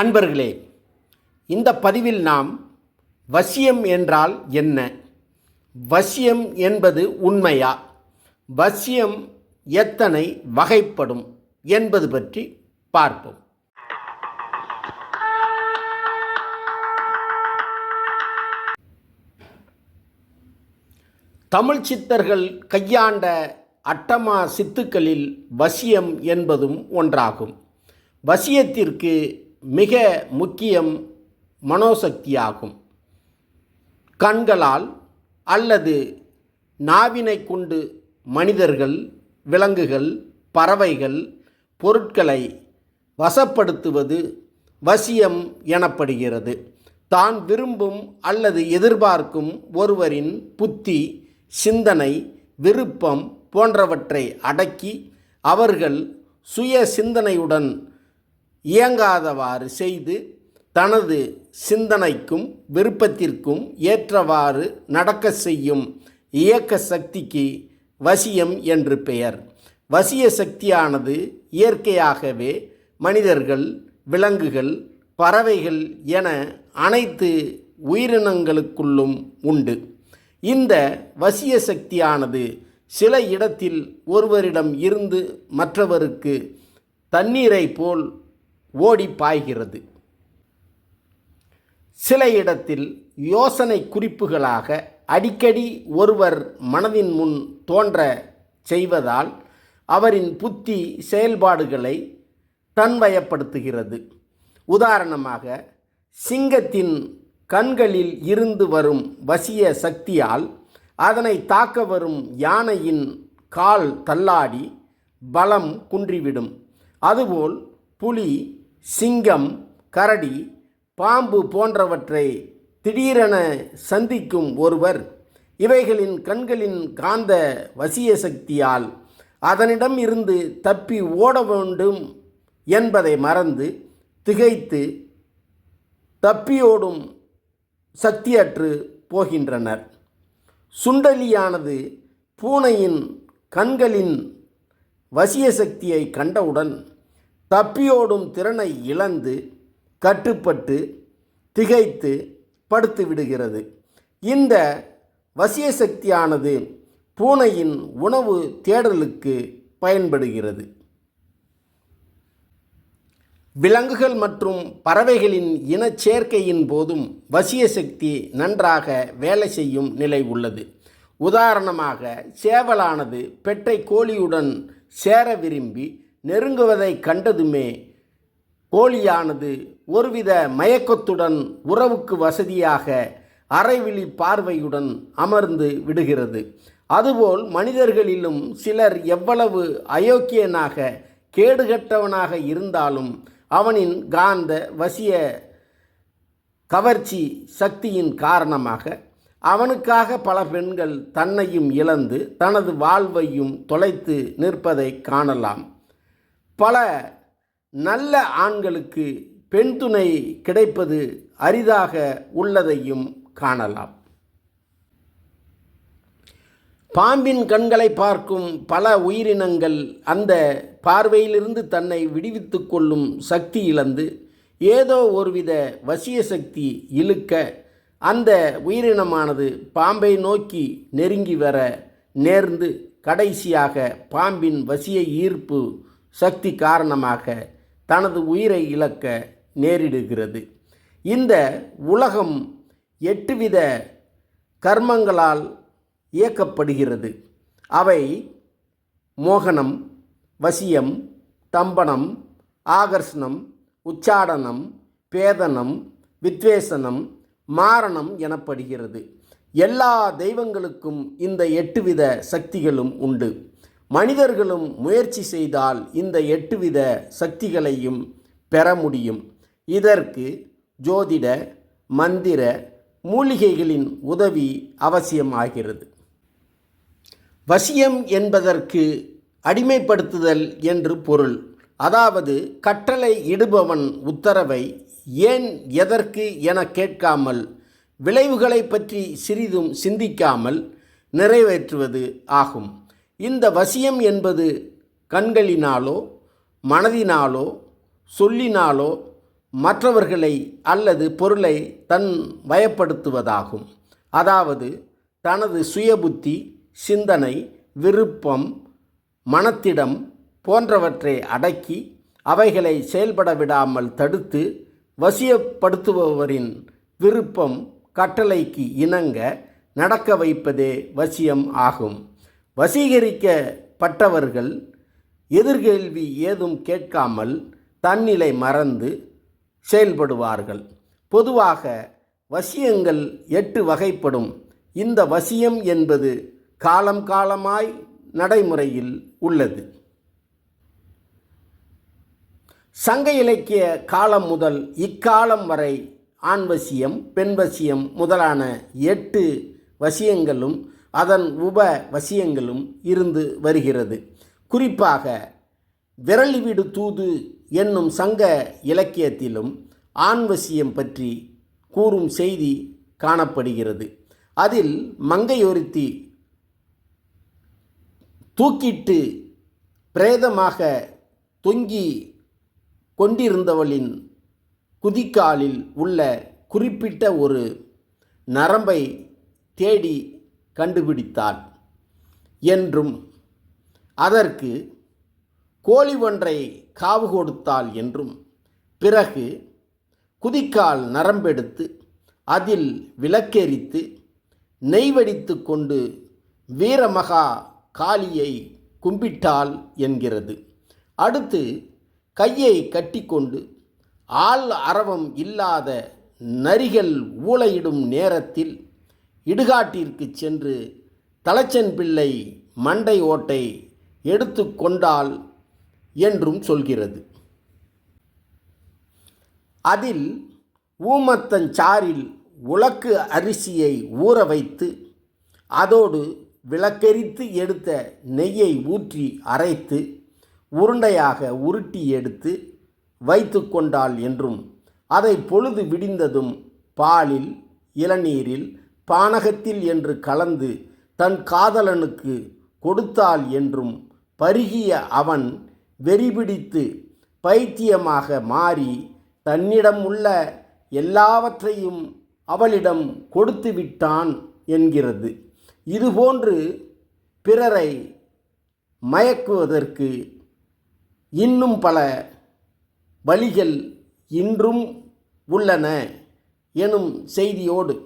அன்பர்களே இந்த பதிவில் நாம் வசியம் என்றால் என்ன? வசியம் என்பது உண்மையா? வசியம் எத்தனை வகைப்படும் என்பது பற்றி பார்ப்போம். தமிழ் சித்தர்கள் கையாண்ட அட்டமா சித்துக்களில் வசியம் என்பதும் ஒன்றாகும். வசியத்திற்கு மிக முக்கியம் மனோசக்தியாகும். கண்களால் அல்லது நாவினை கொண்டு மனிதர்கள் விலங்குகள் பறவைகள் பொருட்களை வசப்படுத்துவது வசியம் எனப்படுகிறது. தான் விரும்பும் அல்லது எதிர்பார்க்கும் ஒருவரின் புத்தி சிந்தனை விருப்பம் போன்றவற்றை அடக்கி அவர்கள் சுய சிந்தனையுடன் இயங்காதவாறு செய்து தனது சிந்தனைக்கும் விருப்பத்திற்கும் ஏற்றவாறு நடக்க செய்யும் இயக்க சக்திக்கு வசியம் என்று பெயர். வசிய சக்தியானது இயற்கையாகவே மனிதர்கள் விலங்குகள் பறவைகள் என அனைத்து உயிரினங்களுக்குள்ளும் உண்டு. இந்த வசிய சக்தியானது சில இடத்தில் ஒருவரிடம் இருந்து மற்றவருக்கு தண்ணீரை போல் ஓடி பாய்கிறது சில இடத்தில் யோசனை குறிப்புகளாக அடிக்கடி ஒருவர் மனதின் முன் தோன்ற செய்வதால் அவரின் புத்தி செயல்பாடுகளை தன்வயப்படுத்துகிறது. உதாரணமாக சிங்கத்தின் கண்களில் இருந்து வரும் வசிய சக்தியால் அதனை தாக்க வரும் யானையின் கால் தள்ளாடி பலம் குன்றிவிடும். அதுபோல் புலி சிங்கம் கரடி பாம்பு போன்றவற்றை திடீரென சந்திக்கும் ஒருவர் இவைகளின் கண்களின் காந்த வசிய சக்தியால் அதனிடம் இருந்து தப்பி ஓட வேண்டும் என்பதை மறந்து திகைத்து தப்பியோடும் சக்தியற்று போகின்றனர். சுண்டலியானது பூனையின் கண்களின் வசிய சக்தியை கண்டவுடன் தப்பியோடும் திறனை இழந்து கட்டுப்பட்டு திகைத்து படுத்து விடுகிறது. இந்த வசிய சக்தியானது பூனையின் உணவு தேடலுக்கு பயன்படுகிறது. விலங்குகள் மற்றும் பறவைகளின் இனச்சேர்க்கையின் போதும் வசிய சக்தி நன்றாக வேலை செய்யும் நிலை உள்ளது. உதாரணமாக சேவலானது பெட்டை கோழியுடன் சேர விரும்பி நெருங்குவதை கண்டதுமே கோழியானது ஒருவித மயக்கத்துடன் உறவுக்கு வசதியாக அரைவிழி பார்வையுடன் அமர்ந்து விடுகிறது. அதுபோல் மனிதர்களிலும் சிலர் எவ்வளவு அயோக்கியனாக கேடுகட்டவனாக இருந்தாலும் அவனின் காந்த வசிய கவர்ச்சி சக்தியின் காரணமாக அவனுக்காக பல பெண்கள் தன்னையும் இழந்து தனது வாழ்வையும் தொலைத்து நிற்பதை காணலாம். பல நல்ல ஆண்களுக்கு பெண் துணை கிடைப்பது அரிதாக உள்ளதையும் காணலாம். பாம்பின் கண்களை பார்க்கும் பல உயிரினங்கள் அந்த பார்வையிலிருந்து தன்னை விடுவித்து கொள்ளும் சக்தி இழந்து ஏதோ ஒருவித வசிய சக்தி இழுக்க அந்த உயிரினமானது பாம்பை நோக்கி நெருங்கி வர நேர்ந்து கடைசியாக பாம்பின் வசிய ஈர்ப்பு சக்தி காரணமாக தனது உயிரை இழக்க நேரிடுகிறது. இந்த உலகம் எட்டுவித கர்மங்களால் இயக்கப்படுகிறது. அவை மோகனம் வசியம் தம்பனம் ஆகர்ஷணம் உச்சாடனம் பேதனம் வித்வேசனம் மாரணம் எனப்படுகிறது. எல்லா தெய்வங்களுக்கும் இந்த எட்டுவித சக்திகளும் உண்டு. மனிதர்களும் முயற்சி செய்தால் இந்த எட்டுவித சக்திகளையும் பெற முடியும். இதற்கு ஜோதிட மந்திர மூலிகைகளின் உதவி அவசியமாகிறது. வசியம் என்பதற்கு அடிமைப்படுத்துதல் என்று பொருள். அதாவது கட்டளை இடுபவன் உத்தரவை ஏன் எதற்கு என கேட்காமல் விளைவுகளை பற்றி சிறிதும் சிந்திக்காமல் நிறைவேற்றுவது ஆகும். இந்த வசியம் என்பது கண்களினாலோ மனதினாலோ சொல்லினாலோ மற்றவர்களை அல்லது பொருளை தன் வயப்படுத்துவதாகும். அதாவது தனது சுயபுத்தி சிந்தனை விருப்பம் மனத்திடம் போன்றவற்றை அடக்கி அவைகளை செயல்பட விடாமல் தடுத்து வசியப்படுத்துபவரின் விருப்பம் கட்டளைக்கு இணங்க நடக்க வைப்பதே வசியம் ஆகும். வசீகரிக்கப்பட்டவர்கள் எதிர்கேள்வி ஏதும் கேட்காமல் தன்னிலை மறந்து செயல்படுவார்கள். பொதுவாக வசியங்கள் எட்டு வகைப்படும். இந்த வசியம் என்பது காலம் காலமாய் நடைமுறையில் உள்ளது. சங்க இலக்கிய காலம் முதல் இக்காலம் வரை ஆண் வசியம் பெண் வசியம் முதலான எட்டு வசியங்களும் அதன் உப வசியங்களும் இருந்து வருகிறது. குறிப்பாக விரலிவிடு தூது என்னும் சங்க இலக்கியத்திலும் ஆண் வசியம் பற்றி கூறும் செய்தி காணப்படுகிறது. அதில் மங்கையொருத்தி தூக்கிட்டு பிரேதமாக தொங்கி கொண்டிருந்தவளின் குதிக்காலில் உள்ள குறிப்பிட்ட ஒரு நரம்பை தேடி கண்டுபிடித்தாள் என்றும் அதற்கு கோழி ஒன்றை காவு கொடுத்தாள் என்றும் பிறகு குதிக்கால் நரம்பெடுத்து அதில் விளக்கெரித்து நெய் வடித்து கொண்டு வீரமகா காளியை கும்பிட்டாள் என்கிறது. அடுத்து கையை கட்டிக்கொண்டு ஆள் அரவம் இல்லாத நரிகள் ஊளையிடும் நேரத்தில் இடுகாட்டிற்கு சென்று தலச்சன் பிள்ளை மண்டை ஓட்டை எடுத்து கொண்டாள் என்றும் சொல்கிறது. அதில் ஊமத்தஞ்சாறில் உலக்கு அரிசியை ஊற வைத்து அதோடு விளக்கெரித்து எடுத்த நெய்யை ஊற்றி அரைத்து உருண்டையாக உருட்டி எடுத்து வைத்து கொண்டாள் என்றும் அதை பொழுது விடிந்ததும் பாலில் இளநீரில் பானகத்தில் என்று கலந்து தன் காதலனுக்கு கொடுத்தாள் என்றும் பருகிய அவன் வெறிபிடித்து பைத்தியமாக மாறி தன்னிடம் உள்ள எல்லாவற்றையும் அவளிடம் கொடுத்து விட்டான் என்கிறது. இதுபோன்று பிறரை மயக்குவதற்கு இன்னும் பல வழிகள் இன்றும் உள்ளன எனும் செய்தியோடு